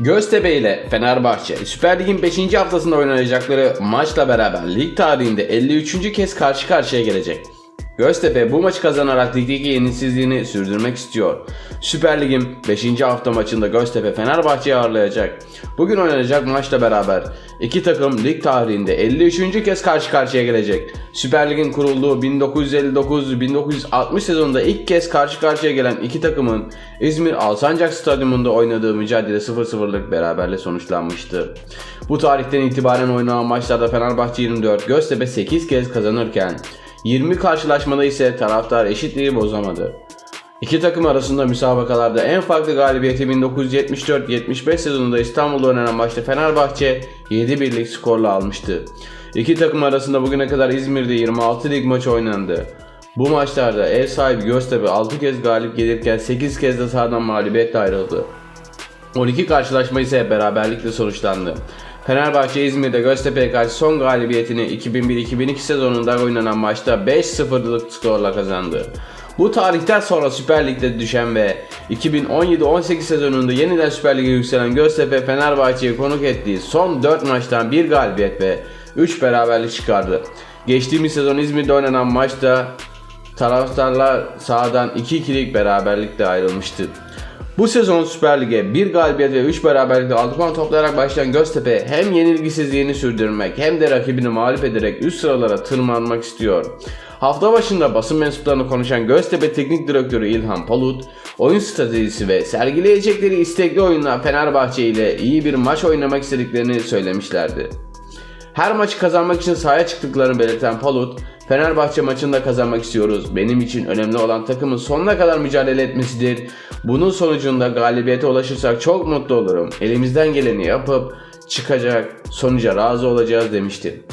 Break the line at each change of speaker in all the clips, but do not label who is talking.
Göztepe ile Fenerbahçe Süper Lig'in 5. haftasında oynanacakları maçla beraber lig tarihinde 53. kez karşı karşıya gelecek. Göztepe bu maçı kazanarak ligdeki yenilsizliğini sürdürmek istiyor. Süper Lig'in 5. hafta maçında Göztepe Fenerbahçe'yi ağırlayacak. Bugün oynanacak maçla beraber iki takım lig tarihinde 53. kez karşı karşıya gelecek. Süper Lig'in kurulduğu 1959-1960 sezonunda ilk kez karşı karşıya gelen iki takımın İzmir Alsancak Stadyumunda oynadığı mücadele 0-0'lık beraberle sonuçlanmıştı. Bu tarihten itibaren oynanan maçlarda Fenerbahçe 24, Göztepe 8 kez kazanırken 20 karşılaşmada ise taraftar eşitliği bozamadı. İki takım arasında müsabakalarda en farklı galibiyeti 1974-75 sezonunda İstanbul'da oynanan maçta Fenerbahçe 7-1'lik skorla almıştı. İki takım arasında bugüne kadar İzmir'de 26 lig maçı oynandı. Bu maçlarda ev sahibi Göztepe 6 kez galip gelirken 8 kez de sahadan mağlubiyetle ayrıldı. 12 karşılaşma ise beraberlikle sonuçlandı. Fenerbahçe İzmir'de Göztepe'ye karşı son galibiyetini 2001-2002 sezonunda oynanan maçta 5-0'lık skorla kazandı. Bu tarihten sonra Süper Lig'de düşen ve 2017-18 sezonunda yeniden Süper Lig'e yükselen Göztepe Fenerbahçe'yi konuk ettiği son 4 maçtan 1 galibiyet ve 3 beraberlik çıkardı. Geçtiğimiz sezon İzmir'de oynanan maçta taraftarlar sahadan 2-2'lik beraberlikle ayrılmıştı. Bu sezon Süper Lig'e 1 galibiyet ve 3 beraberlikle 6 puan toplayarak başlayan Göztepe hem yenilgisizliğini sürdürmek hem de rakibini mağlup ederek üst sıralara tırmanmak istiyor. Hafta başında basın mensuplarına konuşan Göztepe Teknik Direktörü İlhan Palut, oyun stratejisi ve sergileyecekleri istekli oyunla Fenerbahçe ile iyi bir maç oynamak istediklerini söylemişlerdi. Her maçı kazanmak için sahaya çıktıklarını belirten Palut, Fenerbahçe maçında kazanmak istiyoruz. Benim için önemli olan takımın sonuna kadar mücadele etmesidir. Bunun sonucunda galibiyete ulaşırsak çok mutlu olurum. Elimizden geleni yapıp çıkacak sonuca razı olacağız demişti.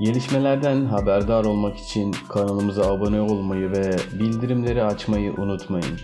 Gelişmelerden haberdar olmak için kanalımıza abone olmayı ve bildirimleri açmayı unutmayın.